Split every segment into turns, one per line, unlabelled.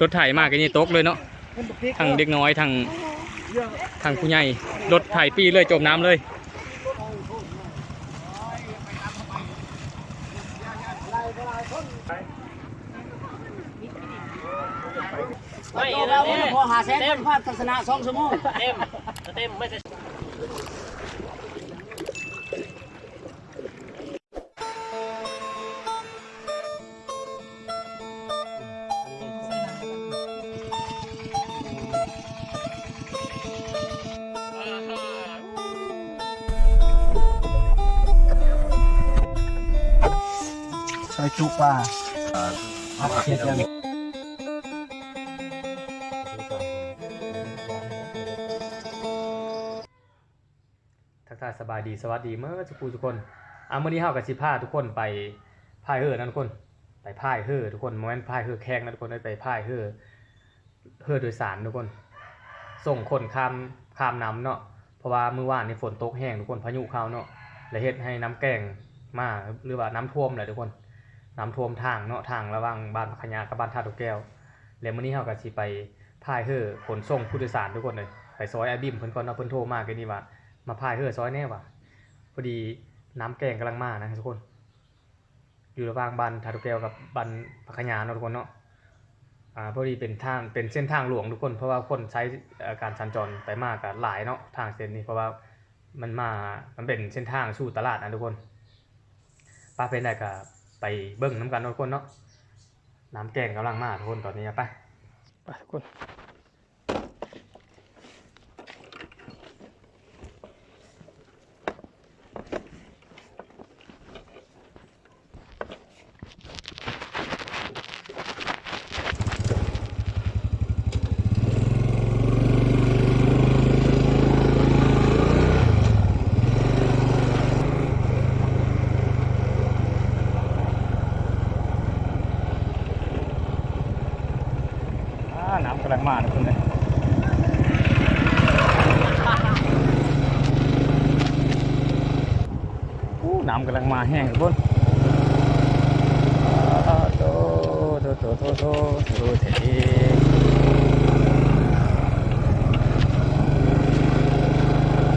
รถไถมากกันนี่ตกเลยเนาะทั้งเด็กน้อยทั้งทั้งผู้ใหญ่รถไถปีเลยจมน้ำเลย
ไม่
เรา
เรา
เรา
เนี่ย
พอหาแสงเป็นภาพทัศนะสองชั่วโมง
เต็มเต็มไม่ใช่
ซอยจุปลาเทียน
ทักทายสบายดีสวัสดีเมื่อสุกูทุกคนอะมื้อนี้เฮากับสิพาทุกคนไปพายเฮือนะทุกคน ไปพายเฮือทุกคนโมเมนต์พายเฮือแข่งนะทุกคนได้ไปพายเฮือเฮือโดยสารทุกคน ส่งคนข้ามข้ามน้ำเนาะเพราะว่ามื้อวานนี่ฝนตกแห้งทุกคนพายุเข้าเนาะและเฮ็ดให้น้ำแกงมาหรือว่าน้ำท่วมแหละทุกคน น้ำท่วมทางเนาะทางระหว่างบ้านขยากับบ้านท่าตุกแก้ว แล้วมื้อนี้เฮาก็สิไปพายเฮือขนส่งผู้โดยสารทุกคนเลยไปซอยไอบิมเพิ่นก่อนเนาะเพิ่นโทรมากันนี่ว่ามาพายเฮือซอยแน่ว่ะพอดีน้ำแกงกำลังมานะทุกคน อยู่ระหว่างบ้านทาตุแก้วกับบ้านพักขยาเนาะทุกคนเนาะอ่าพอดีเป็นทางเป็นเส้นทางหลวงทุกคนเพราะว่าคนใช้การสัญจรไปมากกับหลายเนาะทางเส้นนี้เพราะว่ามันมามันเป็นเส้นทางสู่ตลาดนะทุกคนป้าเป็นได้ก็ ไปเบิ้งน้ำกันทุกคนเนาะน้ำแกงกำลังมาทุกคนตอนนี้ไปไปทุกคน น้ำกำลังมาทุกคนเลยอู้น้ำกำลังมาแห้งทุกคนอ่าโตโตโตโตโตโตเท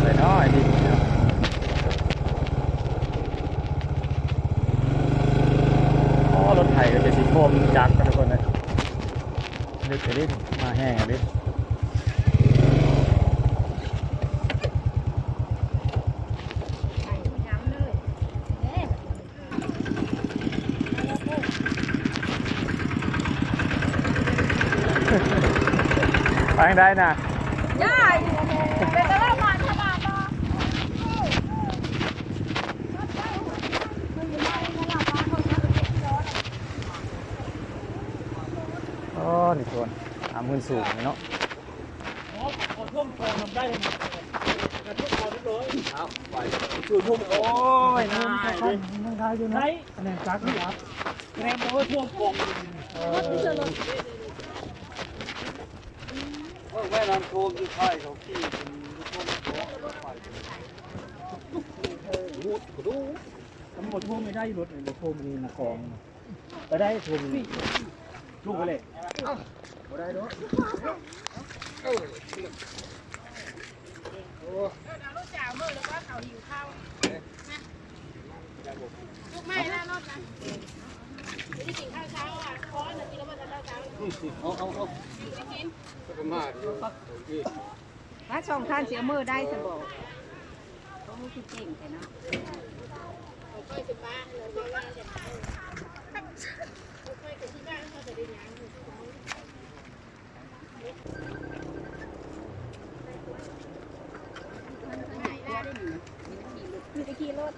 ใส่น้อยดิอ๋อรถไถก็จะสีโคมจักรกันทุกคนเลย ลึกไปนิดมาแห้งอันนิด ไปทางใดน่ะ
ย่าเป็นตะล่ามันขนาดบ่
อ๋อนี่ส่วนสามหมื่นสูงนี่เนาะ
ขอท่วมคอทำได้ไหมกระทุกคอทุกเลย
จุดทุ่มโอ้ย
นายมันได้อยู่ไหนคะแนนจักรครับคะแนนบอกว่าท่วมกอง
แม่น้ำโคมที่ไข่เขาขี้เป็นท่วมโคมไฟ
ตำรวจท่วไม่ได้รถเลยท่วมมีกองไปได้ท่วมลูกไปเลย
ลูกจ่ามือแล้วก็เขาหิวข้าวลูกไม่นะรถนะ ไม่ได้กินข้าวเช้าอะคอหนึ่งกินแล้วมันจะเล่าเช้า
เอาเอาเอา
ไม่กิน
ประมาณ
ถ้าสองท่านเสียมือได้สมบอกเขาไม่คิดเก่งแต่นะ
เขาค่อยจะบ้านเลยไม่ว่าจะค่อยๆกับที่บ้านเขาจะได้ยัง
มีตะกี้รถ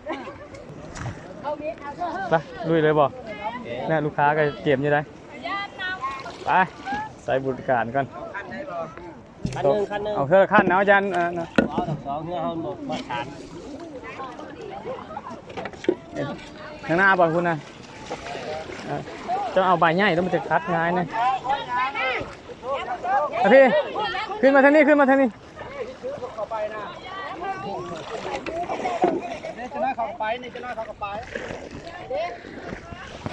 เอาเม็ดเอาเถอะ
ไปลุยเลยบ่เนี่ยลูกค้าก็เก็บอยู่ได้
ย่านน้
ไปใส่บริการก่อน
คันหนึ่งคันหนึ่ง
เอาเธอขั้นเอาอาจารย์เออนะ
เอาสองสองเนี่ยเขาบอกมาฐาน
ข้างหน้าบ่คุณนะเออจะเอาใบใหญ่แล้วมันจะคัดง่ายนะอะพี่ขึ้นมาทางนี้ขึ้นมาทางนี้
นี่จะน้อยเขาไปนี่จะน้อยเขาก็ไป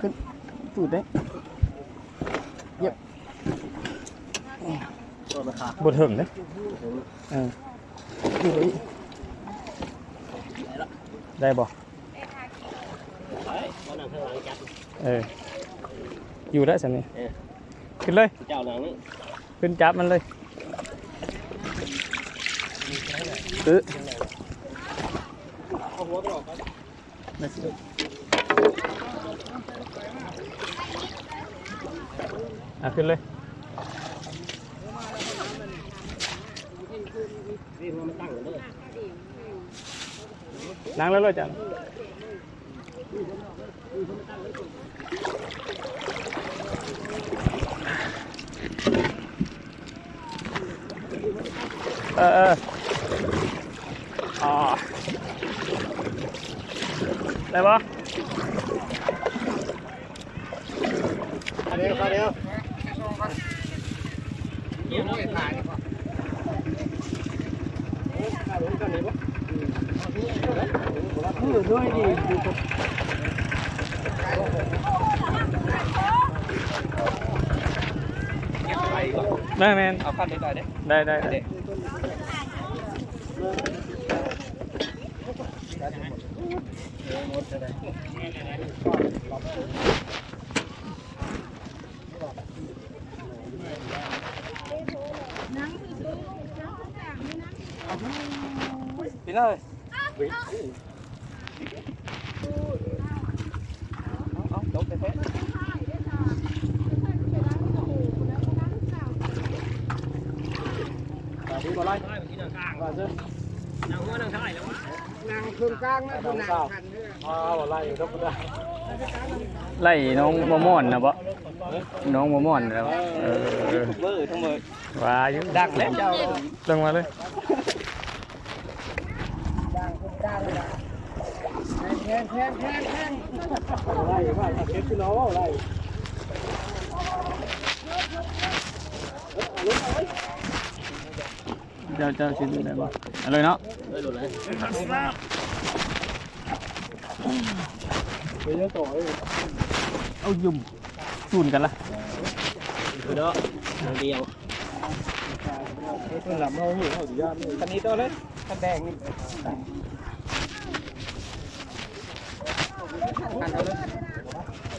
ขึ้น
สู
ดได้
ตัวราคา
บดเถิงเด้เออได้บ่
เอ
อ อยู่ได้สันนี่
เออ
ขึ้นเลย ขึ้นจับมันเลยเออ
อาหัวไปออกไป
อะขึ้นเลย
นั่ง
แล้วเลยจ้ะเออเอออ๋อ ได้ปะ
เดี๋ยวเดี๋ยว
มือด้วยดิอยู่กับ
แม่แมน
เอาขั้นนี้ ได้เด้
ได้ได้ได้
พี่เลยเอาจบไปเถอะดีกว่า ไรที่นั่งข้างว่าเจ้นั่งหัวนั่งท้ายแล้ววะ
นางเครื่องกลางนะคุณนาง
อ้าวไรก็ไม่ได้
ไล่น้องมะม่อนนะบ่น้องมะม่อนนะบ่เออเออ
เบอร์ทั้งหมด
ว่าอยู่
ดักแล้วเจ้า
ลงมาเลย
แทงแทงแทงแทง
ไรว่าเก็บพี่น้องไร
เจ้าเจ้าชิดูได้บ่เอาเลยเนาะ
ได้ดูเลยไปเยอะต่อเลย
เอายุ่มสูนกันละ
ดูเด้อเดียว
หลับเราหูเขาสุดยอดเลย
คันนี้ตัวเลยคันแดงนี่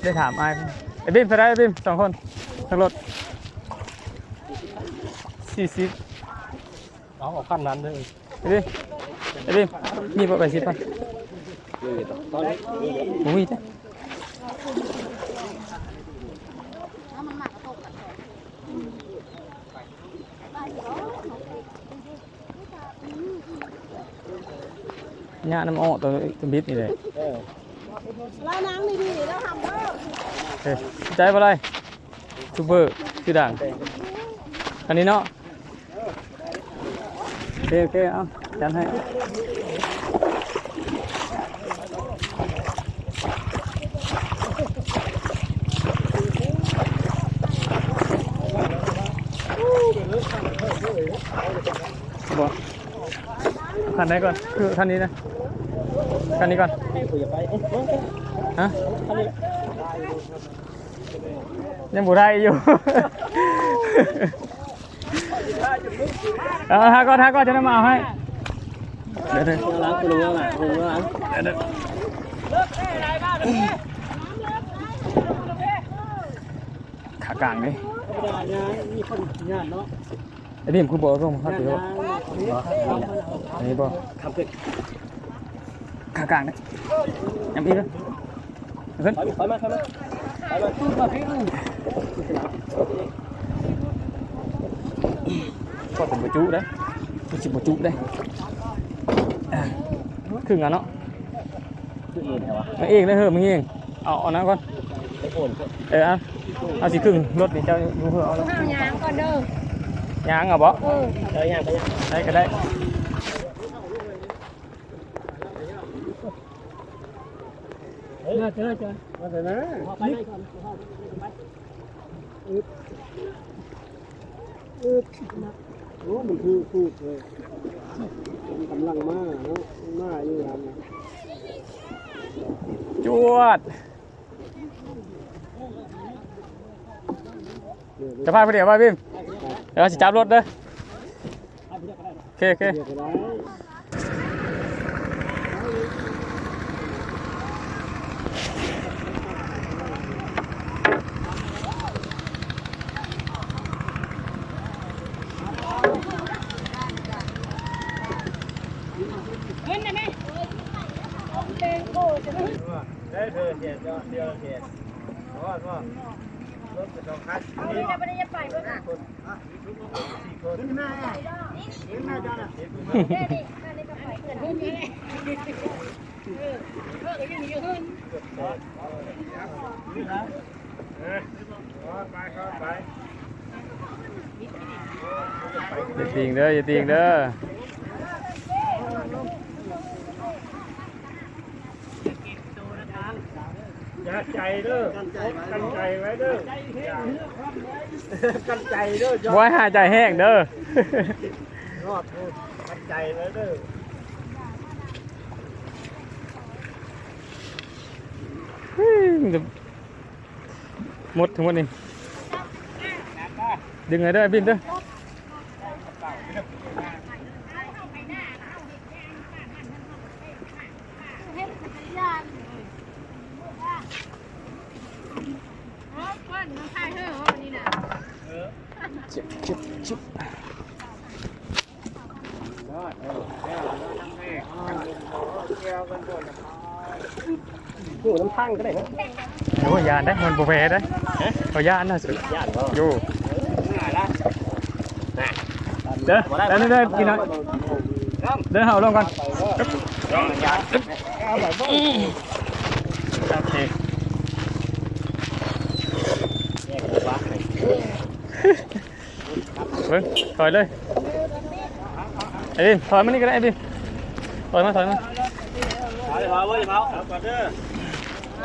ได้ถามไอ้ายไอ้บิมไปได้ไอ้บิมสองคนทั้งรถสี่สิบ
เอาเอาขั้นนั้นเลย
ไอ้บิมไอ้บิมมีบ่ไปสิบป่ะ
ตอนนี้
โอ้ยจ้ะ
เอามันหมักกระทบกัน
หญ้าน้ำอ้อตัวตัวบิดนี่เลย
แล้วนางนี่ดีแล้วทำเด้อ
เฮ้ยใจบ่ไรซูเปอร์ชื่อดังอันนี้เนาะโอเคโอเคเอาจันให้บ่ คันไหนก่อนคือคันนี้นะคันนี้ก่อน
คุยไป
ฮะยังบูได้อยู่เอาทาก็ทาก็จะได้มาเอาให้เดี๋ยวเดี๋ยว
ล้างคุณลุงล้างคุณลุงล้าง
เดี๋ยวขากลางนี่
ธรรมดาเนี่ยมีคนงานเนาะ
ไอ้นี่ผมคือบอกร่วมครับ
เพื่อ
ขากลางนี่ยังอีกเลยขึ้น
ถอยถอยมาถอยมาถอยมาขึ้นมาขึ้น
ก็ผมบจุได้ผมจิบจุได้อะครึ่งอะเนาะ
ขึ้นเองเหรอวะ
มา เองเลยเหอะมึงเองเอาเอาน้ำก่อน
ไอ้โอน
เออเอาเอาสิครึ่งรถนี่เจ้าอ ยู่เพื่อเอาแล้ว
ข้าวยางก่อนเด้อยา
งเอาบ่
เออ
เดี๋ยวย่างไปย่าง
ได้ก็ได้
น่าจะน่าจะมาแต่นะ
พอไปได้ก่อนพอไป
โอ้มันคือคือเลยกำลังมาเนาะมาอยู่ทำนะ
จวดจะพาไปเดี๋ยวมาบิมเดี๋ยวสิจับรถเด้อโอเคโอเค
เดี๋ยวก็ได้
เงินได้ไหม
ได้เธอเสียเดี อ
นเพื่อน
นี่
แหละเออเพื่อนก็ยังอยู่เพื่อน
ไปเข้าไป
อย่าติงเด้ออย่าติงเด้อ
อย่าใจเด้อกันใจไว้เด้อกันใจเด้อ
บ่ให้หายใจแห้งเด้อ
รอดกัน ใจแล้วเด้อ
หมดทั้งหมดนี่ดึงไงได้บินเด้อ
เฮ็ดจักรยานเออเพื่อนมันถ่ายเฮ้ยวันนี้น่ะ
ชิบชิบชิบ
อยู่น้ำพังก็ได้ครับ
โอ้ยยานได้มันบ่แพ้ได้เอายานน่ะสุด
ย่านก็
อยู่เด้อเด้อเด้อเด้อกินหน่อยเด้อเฮาลงก่อนโอเค
แยกกันว่า
เบิ่งถอยเลยไอ้บิมถอยมานี่ก็ได้ไอ้บิมถอยมาถอยมา
เอาเลยเผาเว้ยเผาเอาก่อนเด้อ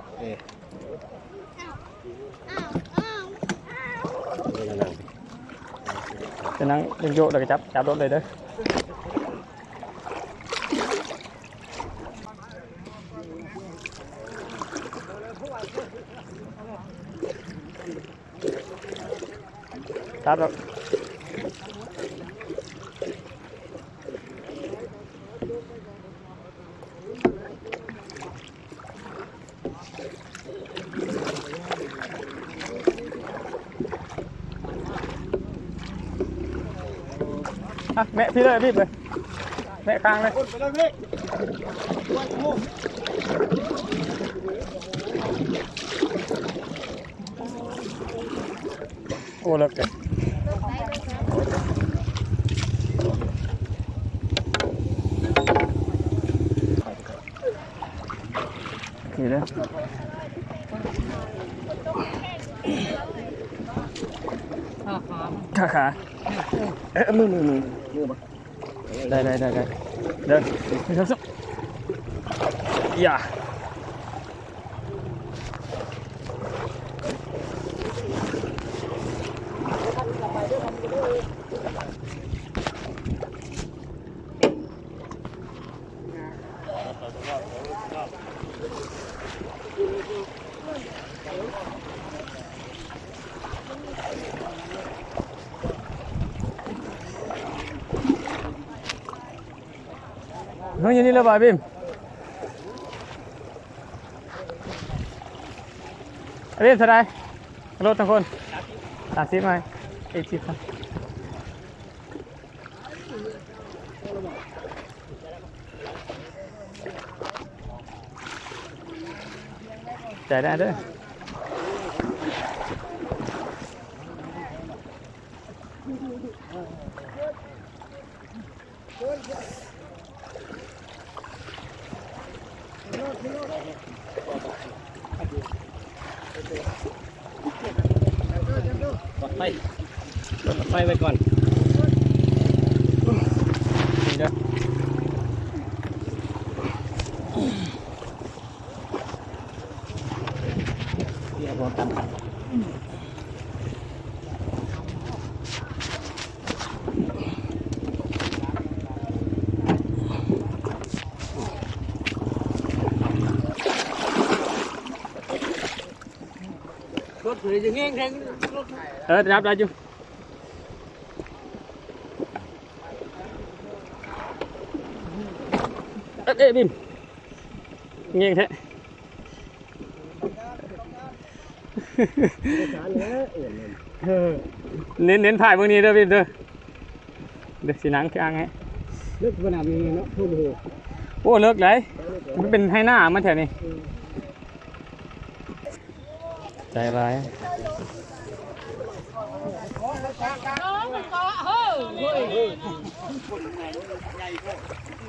งจะนั่ง
ยังโย
กเดี๋ยวก็จับจับรถเล ยเด้อจับแล้วอะแม่พี่ เลยพี่เลยแม่กลางเลย
ไปเลยพี่
โอ้เลิกเลยนี่เลยขาขา
เอ๊ะมือมือมือมือบ่
ได้ได้ได้ เดินไปทำสักอย่าเฮ้ยอยู่นี่แล้วบ่ายบิมอ้บิมเท่าไรรถทั้งคนสามสิบไหมอีกสิบครับจ่ายได้ด้อ
ปักไฟปักไฟไว้ก่อน
นี่เด้อ
เดี๋ยวผมตามกัน
รถเลยจะ แง่งแทงรถ
เออรับได้อยู่เอ๊ะเอ๊ะบิมเงี้ยงแท้เน้นเน้นถ่ายเบางนี้เด้อบิมเด้อเดี๋ยวสีนังข้างให้
เลิกขนาดนี้เนาะทุ่มโห
โอ้เลิกเลยมันเป็นให้หน้ามันแถวนี้ใจร้าย
น้องมันก็เฮ้ย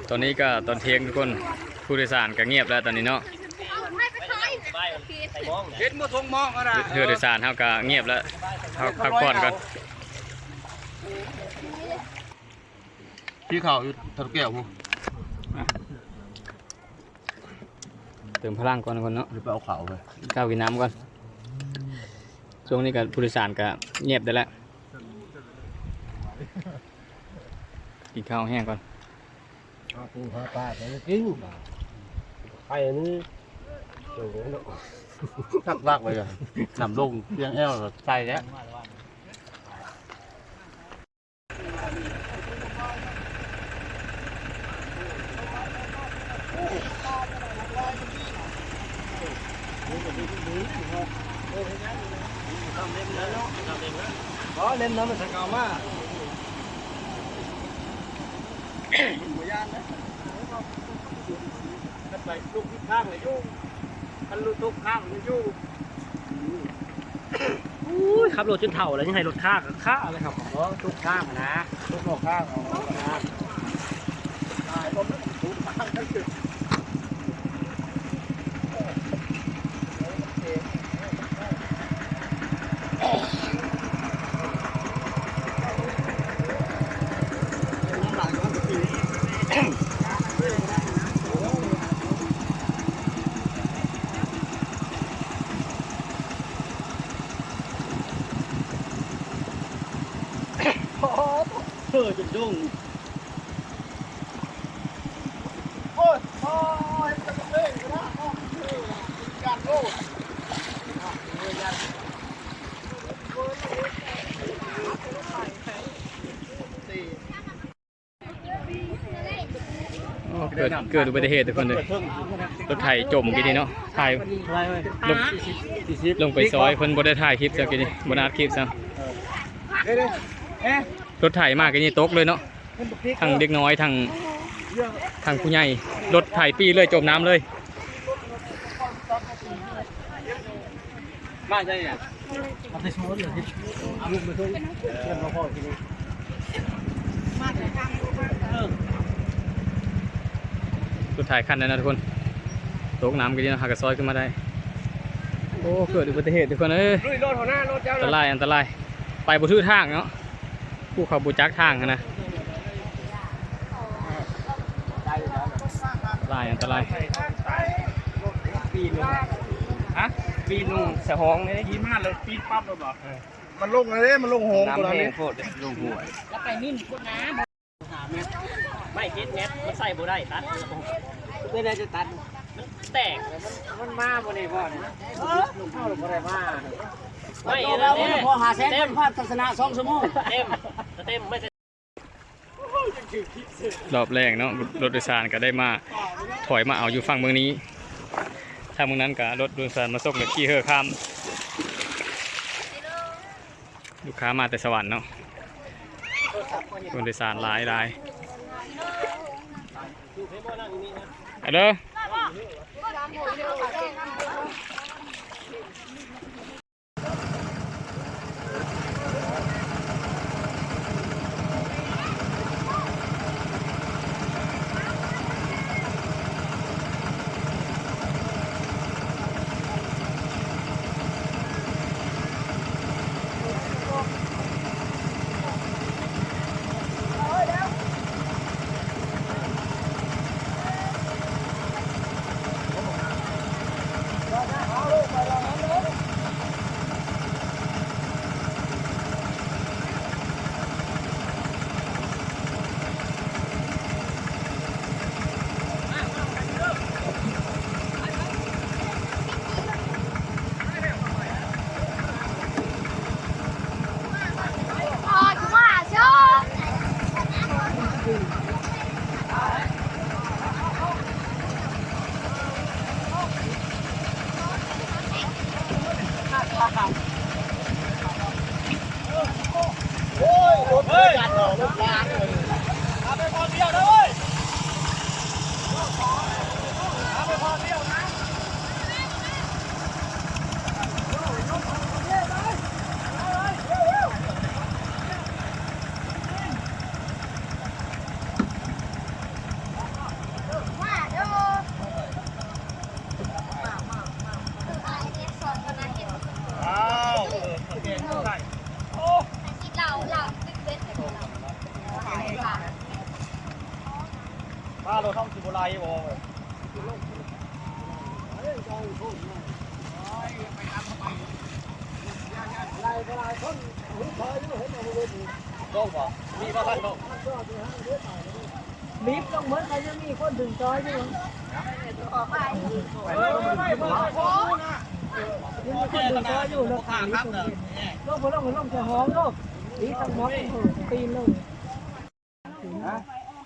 ตอนนี้ก็ตอนเที่ยงทุกคนผู้โดยสารก็เงียบแล้วตอนนี้เนาะ
เอาให้ไปขาย
ไฟใส่มอง
เห็นบ่ทงมองก็ได้
เรือโดยสารเขาก็เงียบแล้วเขาพักผ่อนก่อน
พี่เขาอยู่ทะลุแก้วพู
เติมพลังก่อนทุกคนเนาะ
หรือไปเอาเขาไป
ข้าวกินน้ำก่อนช่วงนี้ก็ผู้โดยสารก็เงียบได้แล้ว กินข้าวแห้งก่อน
ปูหาปลาไปกินไอ้นี่ทักลากไปเลยนำลงเพียงแอลใส่แล้ว
อ๋อเล่นน้ำมันสังเกามา ไปลูกที่ข้างเลยยุ่งมันลูกทุกข้างเลยยุ่ง
อุ้ยขับรถจนเถ่าแล้วยังให้รถค่ากับค่าเลยครับ
อ๋อทุกข้างนะทุกนอกข้างเอานะ
เเกิ
ดเกิดอุบัติเหตุทุกคนเลยรถไถจมกี่นี่เนาะถ่ายลงลงไปซอยเพิ่นบ่ได้ถ่ายคลิปซะกี่นี่บ่ได้อัดคลิปซะ
เด้เด้เอ๊ะ
รถไถมากกี่นี่ตกเลยเนาะ
มันบุกพริก
ทั้งเด็กน้อยทั้งทั้งผู้ใหญ่รถไถปีเลยจมน้ำเลย
มาใช่ไหมเอาไปโชว์เลยลูกไปทุ่งเพื่อนมาพ่อทีนี้
รถไถคันนั้นนะทุกคน ตกน้ำกี่นี่เนาะหากระซอยขึ้นมาได้ โอ้เกิดอุบัติเหตุทุกคนเอ้ย
ลุยรถหัวหน้ารถเจ้า
อันตรายอันตราย ไปบ่ทื่อทางเนาะผู้เขาบ่จักทางหั้นนะอันตรายอันตราย
ปีนึงฮะปีนึงสะหองเลยยี่มากเลยปีนปั๊บเลยบอก
มันลงอะไรมันลงโหงตัว
น้ำแห้
นี้
งโคตร
ลงหัว
แล้วไปนิ่มพวกน้
ไม่คิดเน็ตมันใส่บ่ได้ตัด
ไม่ได้จะตัด
แตก
มันมาบ่ได้พ่อนะเข้าหรือบ่ได้มา
ไม่
เรา
เต็ม
พอหาแสนเป็นภาพทัศนะสองชั่วโมง
เต็มเต็มไม่
รอบแรกเนาะรถโดยสารก็ได้มาถอยมาเอาอยู่ฝั่งเมืองนี้ทางเมืองนั้นก็รถโดยสารมาส่งแบบขี่เฮอข้ามลูกค้ามาแต่สวรรค์เนาะรถโดยสารหลายหลาย เด้อ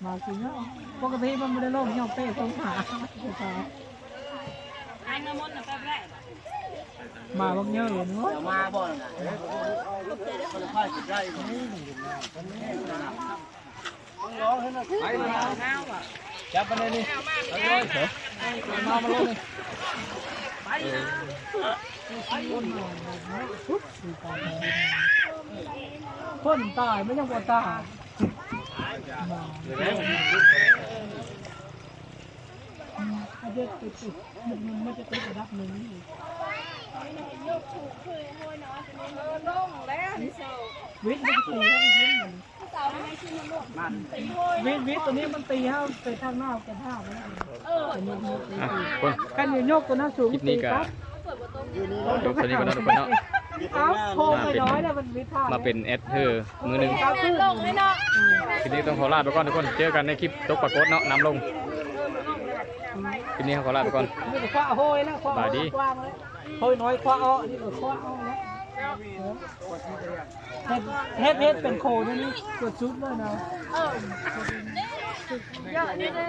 มาสิเนาะปกติมันไม่ได้โลกย่อมเป้ตรงขามาบักเยอะเลยเนาะ
มาบ่น่ะคนพายสิได้ร้องให้นไปนะ จับไปเลยนี่เอาเลยเถอะมามาลงเลย
คนตายไม่ยังบ่ตายอาจจะติดมันไม่จะติดระดับหนึ่ง วิทย์มันตีให้วิทย์วิทย์วิทย์ตัวนี้มันตีให้ไปทางหน้ากันท่าไปแล้วอันนี้มันตี
อะคน
กันอยู่โยกตัวหน้าสูง
คลิปนี้ก็
ครับ
จบสวัสดีกันทุกคนเนาะ
เอาโค้งไปน้อยเนี่ยมันวิทย์ท่า
มาเป็นแอดเธอมือหนึ่ง
ครับคือ
ลงเลยเนาะ
คลิปนี้ต้องขอลาไปก่อนทุกคนเจอกันในคลิปตกปรากฏเนาะนำลงคลิปนี้ขอลาไปก่อน
นี่ก็คว้าโห้ยแล้วคว้า
บายดี
กว้าง เฮ้ยน้อยคว้าอ้อนี่ก็คว้าอ้อแล้วเฮ็ดเฮ็ดเป็นโคนี่นี่กดซุปเลยนะ
เยอะนิดนึง